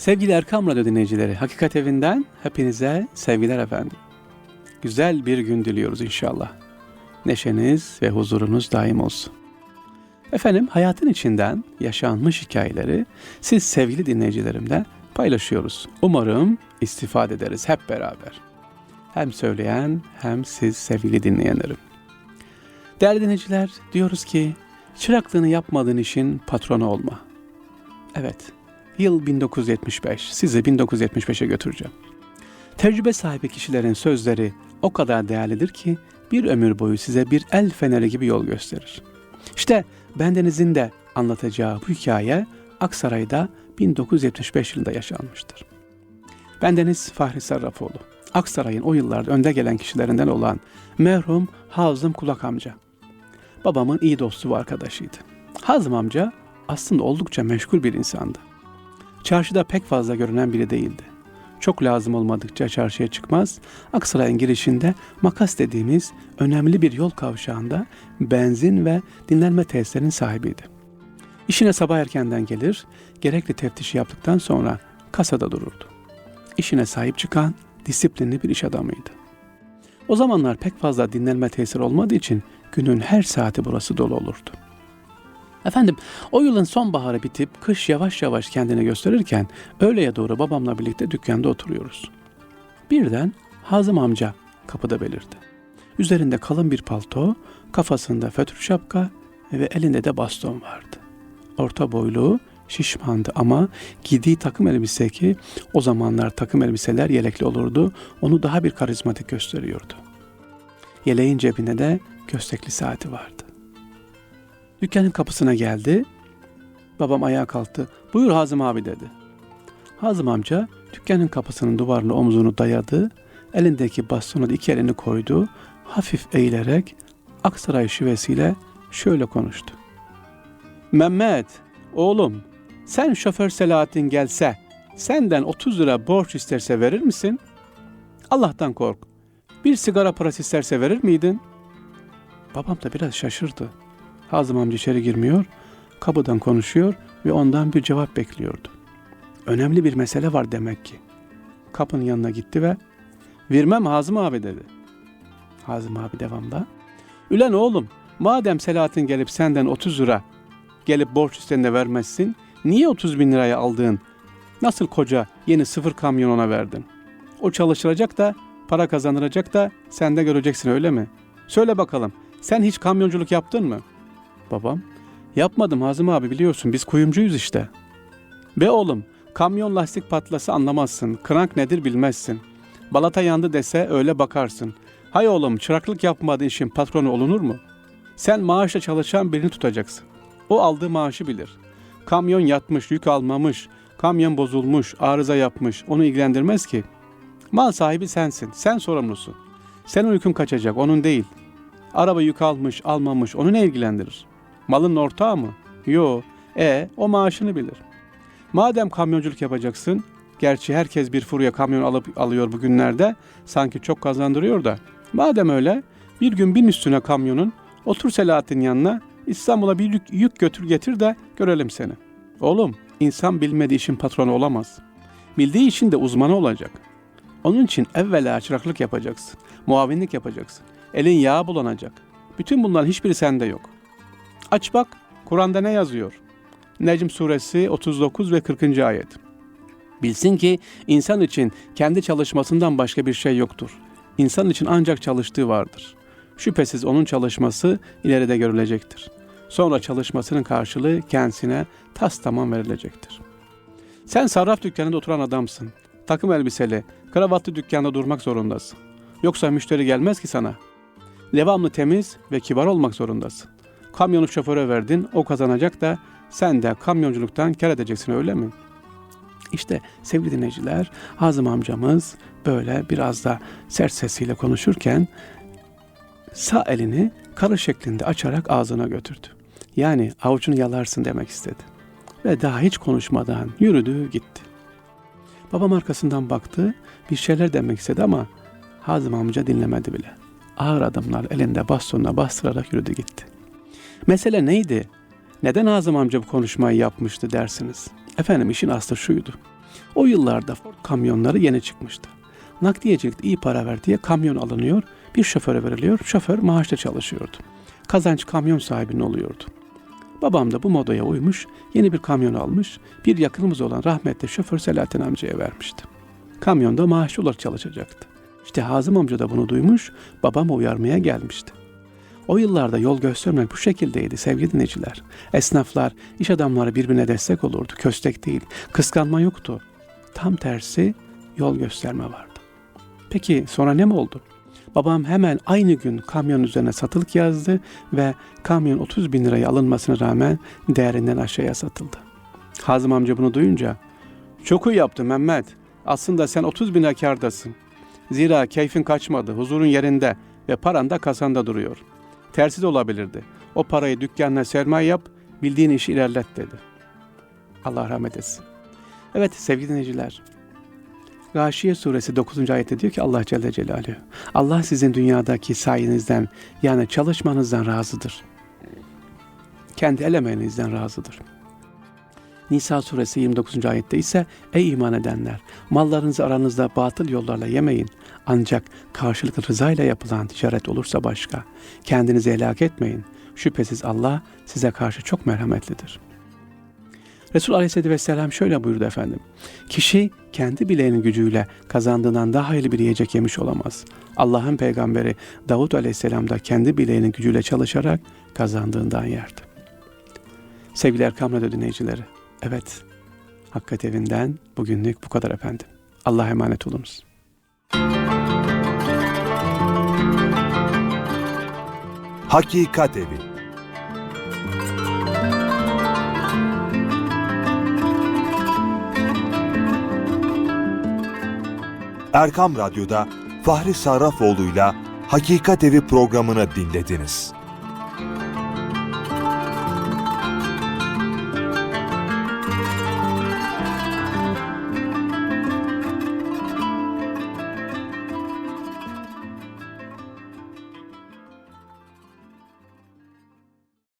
Sevgili Erkam Radyo dinleyicileri, Hakikat Evi'nden hepinize sevgiler efendim. Güzel bir gün diliyoruz inşallah. Neşeniz ve huzurunuz daim olsun. Efendim hayatın içinden yaşanmış hikayeleri siz sevgili dinleyicilerimle paylaşıyoruz. Umarım istifade ederiz hep beraber. Hem söyleyen hem siz sevgili dinleyenlerim. Değerli dinleyiciler diyoruz ki çıraklığını yapmadığın işin patronu olma. Evet, Yıl 1975. Sizi 1975'e götüreceğim. Tecrübe sahibi kişilerin sözleri o kadar değerlidir ki bir ömür boyu size bir el feneri gibi yol gösterir. İşte bendenizin de anlatacağı bu hikaye Aksaray'da 1975 yılında yaşanmıştır. Bendeniz Fahri Sarrafoğlu. Aksaray'ın o yıllarda önde gelen kişilerinden olan merhum Hazım Kulak amca. Babamın iyi dostu ve arkadaşıydı. Hazım amca aslında oldukça meşgul bir insandı. Çarşıda pek fazla görünen biri değildi. Çok lazım olmadıkça çarşıya çıkmaz, Aksaray'ın girişinde makas dediğimiz önemli bir yol kavşağında benzin ve dinlenme tesislerinin sahibiydi. İşine sabah erkenden gelir, gerekli teftişi yaptıktan sonra kasada dururdu. İşine sahip çıkan disiplinli bir iş adamıydı. O zamanlar pek fazla dinlenme tesiri olmadığı için günün her saati burası dolu olurdu. Efendim o yılın sonbaharı bitip kış yavaş yavaş kendini gösterirken öğleye doğru babamla birlikte dükkanda oturuyoruz. Birden Hazım amca kapıda belirdi. Üzerinde kalın bir palto, kafasında fötr şapka ve elinde de baston vardı. Orta boylu, şişmandı ama giydiği takım elbise ki o zamanlar takım elbiseler yelekli olurdu, onu daha bir karizmatik gösteriyordu. Yeleğin cebinde de göstekli saati vardı. Dükkanın kapısına geldi. Babam ayağa kalktı. Buyur Hazım abi dedi. Hazım amca dükkanın kapısının duvarına omzunu dayadı. Elindeki bastonu da iki elini koydu. Hafif eğilerek Aksaray şivesiyle şöyle konuştu. Mehmet, oğlum sen şoför Selahattin gelse senden 30 lira borç isterse verir misin? Allah'tan kork. Bir sigara parası isterse verir miydin? Babam da biraz şaşırdı. Hazım amca içeri girmiyor, kapıdan konuşuyor ve ondan bir cevap bekliyordu. Önemli bir mesele var demek ki. Kapının yanına gitti ve vermem Hazım abi dedi. Hazım abi devamda. Ülen oğlum madem Selahattin gelip senden 30 lira gelip borç istediğinde vermezsin niye 30 bin liraya aldığın nasıl koca yeni sıfır kamyon ona verdin? O çalıştıracak da para kazandıracak da sen de göreceksin öyle mi? Söyle bakalım sen hiç kamyonculuk yaptın mı?'' Babam, yapmadım Hazım abi biliyorsun biz kuyumcuyuz işte. Be oğlum, kamyon lastik patlası anlamazsın, krank nedir bilmezsin. Balata yandı dese öyle bakarsın. Hay oğlum çıraklık yapmadığı işin patronu olunur mu? Sen maaşla çalışan birini tutacaksın. O aldığı maaşı bilir. Kamyon yatmış, yük almamış, kamyon bozulmuş, arıza yapmış, onu ilgilendirmez ki. Mal sahibi sensin, sen sorumlusun. Senin uykun kaçacak, onun değil. Araba yük almış, almamış, onu ne ilgilendirir? Malın ortağı mı? Yo. E o maaşını bilir. Madem kamyonculuk yapacaksın, gerçi herkes bir furya kamyon alıp alıyor bugünlerde, sanki çok kazandırıyor da. Madem öyle, bir gün bin üstüne kamyonun, otur Selahattin yanına, İstanbul'a bir yük, yük götür getir de görelim seni. Oğlum, insan bilmediği işin patronu olamaz. Bildiği işin de uzmanı olacak. Onun için evvela çıraklık yapacaksın, muavinlik yapacaksın. Elin yağ bulanacak. Bütün bunların hiçbiri sende yok. Aç bak Kur'an'da ne yazıyor? Necm suresi 39 ve 40. ayet. Bilsin ki insan için kendi çalışmasından başka bir şey yoktur. İnsan için ancak çalıştığı vardır. Şüphesiz onun çalışması ileride görülecektir. Sonra çalışmasının karşılığı kendisine tas tamam verilecektir. Sen sarraf dükkanında oturan adamsın. Takım elbiseli, kravatlı dükkanda durmak zorundasın. Yoksa müşteri gelmez ki sana. Devamlı temiz ve kibar olmak zorundasın. Kamyonu şoföre verdin, o kazanacak da sen de kamyonculuktan kar edeceksin öyle mi? İşte sevgili dinleyiciler, Hazım amcamız böyle biraz da sert sesiyle konuşurken sağ elini karı şeklinde açarak ağzına götürdü. Yani avucunu yalarsın demek istedi. Ve daha hiç konuşmadan yürüdü gitti. Babam arkasından baktı, bir şeyler demek istedi ama Hazım amca dinlemedi bile. Ağır adımlar elinde bastonuna bastırarak yürüdü gitti. Mesele neydi? Neden Hazım amca bu konuşmayı yapmıştı dersiniz? Efendim işin aslı şuydu. O yıllarda Ford kamyonları yeni çıkmıştı. Nakliyecilikte iyi para ver diye kamyon alınıyor, bir şoföre veriliyor, şoför maaşla çalışıyordu. Kazanç kamyon sahibinin oluyordu. Babam da bu modaya uymuş, yeni bir kamyon almış, bir yakınımız olan rahmetli şoför Selahattin amcaya vermişti. Kamyonda maaşlı olarak çalışacaktı. İşte Hazım amca da bunu duymuş, babam uyarmaya gelmişti. O yıllarda yol göstermek bu şekildeydi sevgili dinleyiciler. Esnaflar, iş adamları birbirine destek olurdu. Köstek değil, kıskanma yoktu. Tam tersi yol gösterme vardı. Peki sonra ne mi oldu? Babam hemen aynı gün kamyon üzerine satılık yazdı ve kamyon 30 bin liraya alınmasına rağmen değerinden aşağıya satıldı. Hazım amca bunu duyunca çok iyi yaptın Mehmet. Aslında sen 30 bin lira kârdasın. Zira keyfin kaçmadı, huzurun yerinde ve paran da kasanda duruyor. Tersi de olabilirdi. O parayı dükkanına sermaye yap, bildiğin işi ilerlet dedi. Allah rahmet etsin. Evet sevgili dinleyiciler. Gâşiye suresi 9. ayette diyor ki Allah Celle Celaluhu. Allah sizin dünyadaki sayenizden yani çalışmanızdan razıdır. Kendi el emeğinizden razıdır. Nisa suresi 29. ayette ise Ey iman edenler! Mallarınızı aranızda batıl yollarla yemeyin. Ancak karşılıklı rızayla yapılan ticaret olursa başka. Kendinizi helak etmeyin. Şüphesiz Allah size karşı çok merhametlidir. Resul Aleyhisselatü Vesselam şöyle buyurdu efendim. Kişi kendi bileğinin gücüyle kazandığından daha hayırlı bir yiyecek yemiş olamaz. Allah'ın peygamberi Davut Aleyhisselam da kendi bileğinin gücüyle çalışarak kazandığından yerdi. Sevgili Erkam Radyo dinleyicileri, evet Hakikat Evi'nden bugünlük bu kadar efendim. Allah'a emanet olunuz. Hakikat Evi Erkam Radyo'da Fahri Sarrafoğlu'yla Hakikat Evi programını dinlediniz.